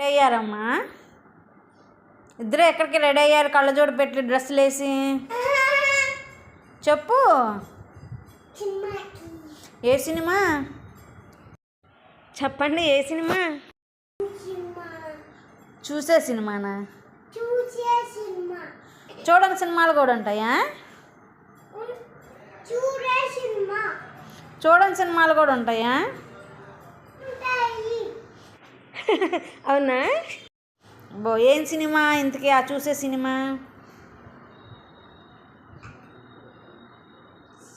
Ready అయ్యారమ్మా ఇద్దరు ఎక్కడికి ready అయ్యారు కళ్ళజోడు పెట్టి డ్రెస్సులు వేసి. చెప్పు. ఏ సినిమా? చెప్పండి ఏ సినిమా? చూసే సినిమానా? చూడని సినిమాలు కూడా ఉంటాయా? చూడని సినిమాలు కూడా ఉంటాయి? అవునా? బో ఏం సినిమా? ఇంతకీ ఆ చూసే సినిమా?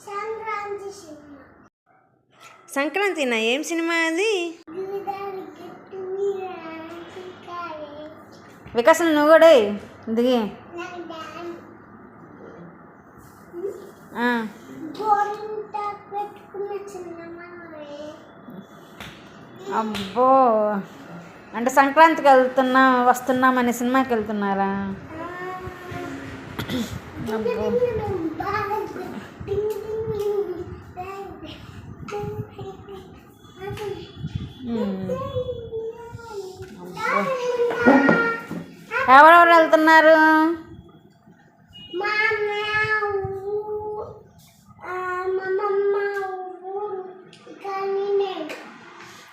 సంక్రాంతి సినిమా. సంక్రాంతినా? ఏం సినిమా అది? వికాసం నువ్వు కూడా చిన్నమ్మాయి అబ్బో. అంటే సంక్రాంతికి వెళ్తున్నా వస్తున్నాం అనే సినిమాకి వెళ్తున్నారా? ఉమ్. ఎవరెవరు వెళ్తున్నారు?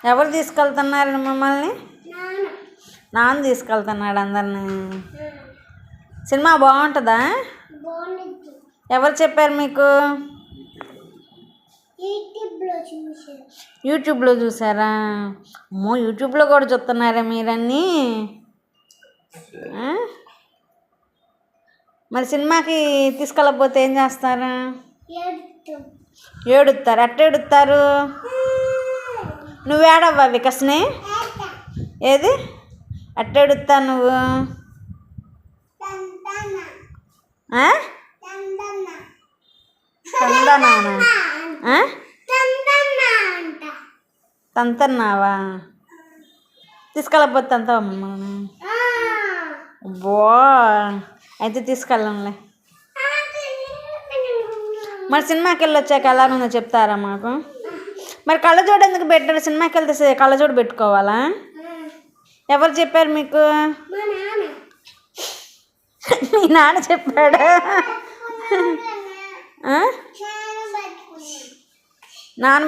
ఎవరు తీసుకెళ్తున్నారు మమ్మల్ని? నాన్న తీసుకెళ్తున్నాడు అందరిని. సినిమా బాగుంటుందా? ఎవరు చెప్పారు మీకు? యూట్యూబ్లో చూసారా? అమ్మో యూట్యూబ్లో కూడా చూస్తున్నారా మీరన్నీ? మరి సినిమాకి తీసుకెళ్ళకపోతే ఏం చేస్తారు? ఏడుస్తారు అట్ట ఏడుస్తారు నువ్వు ఏడవ్వా వికస్ని ఏది? అట్ట ఏడుస్తా నువ్వు తంతన్నావా? తీసుకెళ్ళకపోతే తంతావా మమ్మల్ని ఆ. బో అయితే తీసుకెళ్ళంలే. మరి సినిమాకి వెళ్ళి వచ్చాక ఎలాగుందో చెప్తారా మాకు? మరి కళ్ళజోడు ఎందుకు పెట్టారు? సినిమాకి వెళ్తే కళ్ళజోడు పెట్టుకోవాలా? ఎవరు చెప్పారు మీకు? మా నాన్న. చెప్పాడా.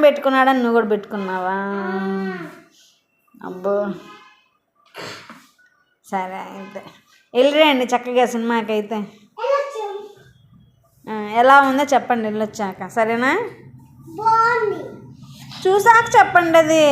పెట్టుకున్నాడని నువ్వు కూడా పెట్టుకున్నావా? అబ్బో. సరే అయితే. వెళ్ళిరండి చక్కగా సినిమాకి అయితే వెళ్ళొచ్చు ఆ, ఎలా ఉందో చెప్పండి వెళ్ళొచ్చాక. సరేనా? చూసాక చెప్పండి అది